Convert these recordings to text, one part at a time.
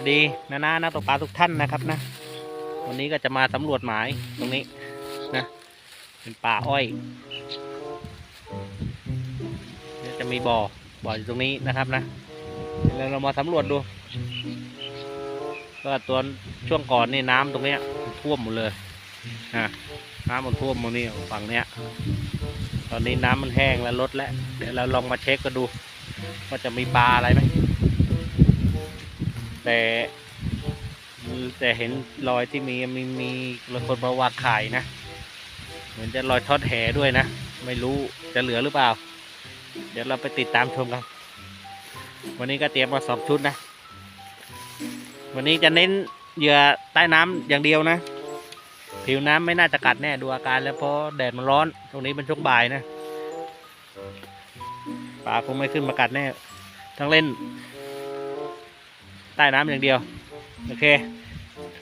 วัสดีนะนะนักตกปลาทุกท่านนะครับนะ วันนี้ก็จะมาสำรวจหมายตรงนี้นะ เป็นป่าอ้อยจะมีบ่อบ่ออยู่ตรงนี้นะครับนะแล้วเรามาสำรวจดูก็ตัวช่วงก่อนนี่น้ำตรงเนี้ยท่วมหมดเลยนะน้ำมันท่วมตรงนี้ฝั่งเนี้ย ตอนนี้น้ำมันแห้งแล้วลดแล้วเดี๋ยวเราลองมาเช็คกันดูว่าจะมีปลาอะไรไหม แต่แต่เห็นรอยที่มีมีมีคนมาวางขายนะ เหมือนจะรอยทอดแหด้วยนะ ไม่รู้จะเหลือหรือเปล่า เดี๋ยวเราไปติดตามชมกัน วันนี้ก็เตรียมมาสองชุดนะ วันนี้จะเน้นเหยื่อใต้น้ำอย่างเดียวนะ ผิวน้ำไม่น่าจะกัดแน่ดูอาการแล้วเพราะแดดมันร้อน ตรงนี้เป็นช่วงบ่ายนะปลาคงไม่ขึ้นมากัดแน่ ทั้งเล่น ใต้น้ำอย่างเดียว โอเค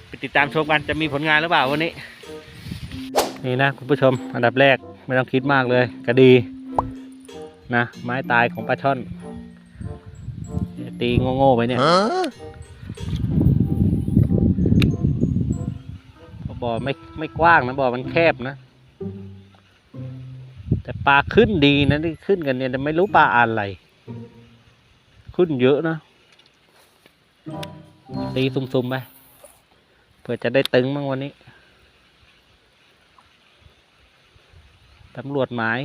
ไปติดตามชมกันจะมีผลงานหรือเปล่าวันนี้ นี่นะคุณผู้ชม อันดับแรกไม่ต้องคิดมากเลยกระดีนะ ไม้ตายของปลาช่อน ตีโง่ๆไปเนี่ยบ่อไม่ไม่กว้างนะบ่อมันแคบนะ แต่ปลาขึ้นดีนะที่ขึ้นกันเนี่ยแต่ไม่รู้ปลาอะไร ขึ้นเยอะนะ ตีซุ่มๆไปเพื่อจะได้ตึงบ้างวันนี้ตำรวจหมาย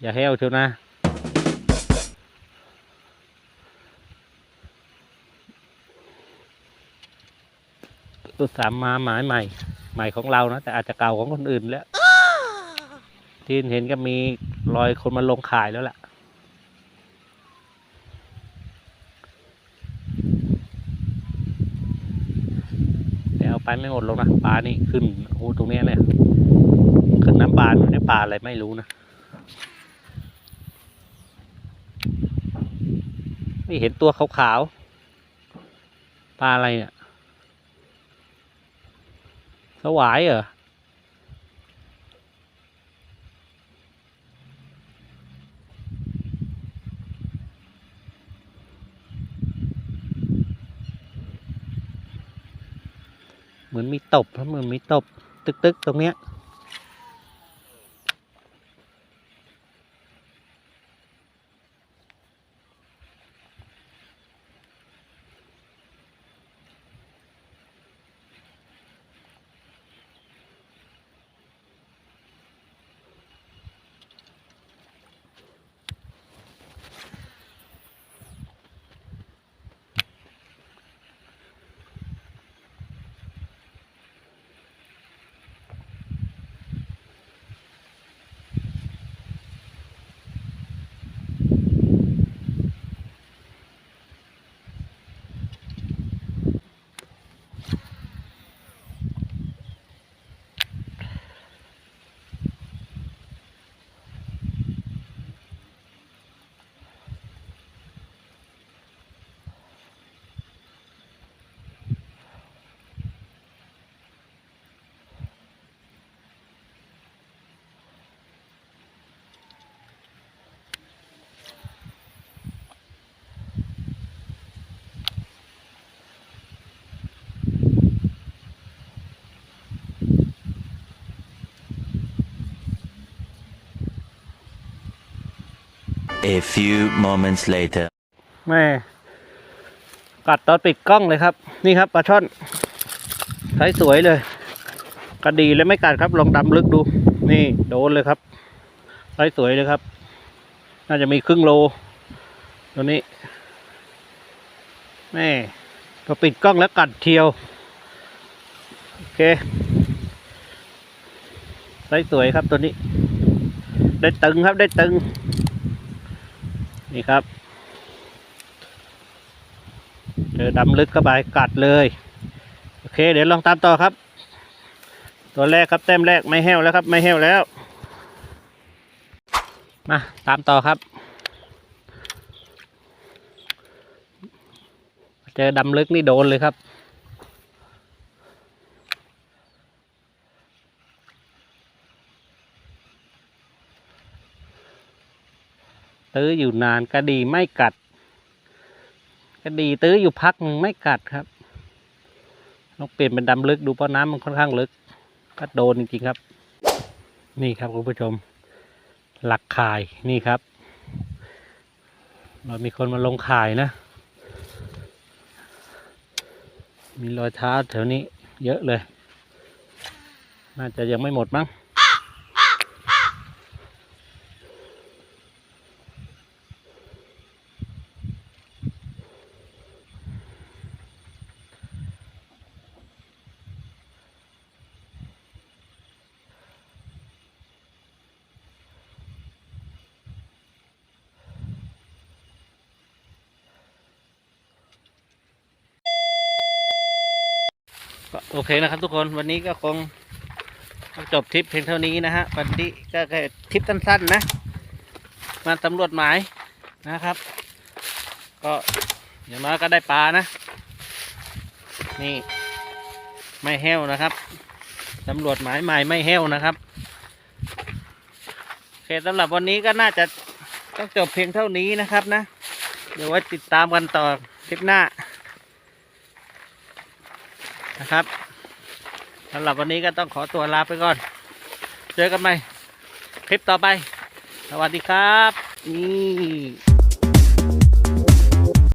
อย่าแห้วเชียวนะตุดสามมาหมายใหม่ ใหม่ของเรานะ แต่อาจจะเก่าของคนอื่นแล้ว ที่เห็นก็มีรอยคนมาลงขายแล้วล่ะ แต่เอาไปไม่หมดลงนะปลานี่ขึ้นโอ้ตรงนี้เลยขึ้นน้ำบาอยู่เนี่ยปลาอะไรไม่รู้นะไม่เห็นตัวขาวๆปลาอะไรเนี่ยสวายเหรอ มือนมีตบเพราะเหมือนมีตบ ตึกๆตรงเนี้ย A few moments later. แม่กัดตอนปิดกล้องเลยครับ นี่ครับปลาช่อนใช้สวยเลยกระดีแล้วไม่กัดครับลองดำลึกดู นี่โดนเลยครับใช้สวยเลยครับ น่าจะมีครึ่งโลตัวนี้แม่พอปิดกล้องแล้วกัดเทียว โอเคใช้สวยครับตัวนี้ ได้ตึงครับได้ตึง นี่ครับ เจอดำลึกเข้าไปกัดเลย โอเค เดี๋ยวลองตามต่อครับ ตัวแรกครับแต้มแรกไม่แห้วแล้วครับ ไม่แห้วแล้ว มาตามต่อครับ เจอดำลึกนี่โดนเลยครับ ตื้ออยู่นานกระดีไม่กัดก็ดีตื้ออยู่พักหนึ่งไม่กัดครับต้องเปลี่ยนเป็นดำลึกดูเพราะน้ำมันค่อนข้างลึก ก็โดนจริงๆครับ นี่ครับคุณผู้ชม หลักข่ายนี่ครับ เรามีคนมาลงข่ายนะ มีรอยเท้าแถวนี้เยอะเลย น่าจะยังไม่หมดมั้ง ก็ โอเคนะครับทุกคนวันนี้ก็คงจบทริปเพียงเท่านี้นะฮะวันนี้ก็แค่ทริปสั้นๆนะ มาสำรวจหมายนะครับ ก็อย่างน้อยก็ได้ปลานะ นี่ไม่แห้วนะครับสำรวจหมายใหม่ไม่แห้วนะครับโอเคสำหรับวันนี้ก็น่าจะต้องจบเพียงเท่านี้นะครับนะ เดี๋ยวไว้ติดตามกันต่อคลิปหน้า นะครับสำหรับวันนี้ก็ต้องขอตัวลาไปก่อน เจอกันใหม่ คลิปต่อไป สวัสดีครับ นี่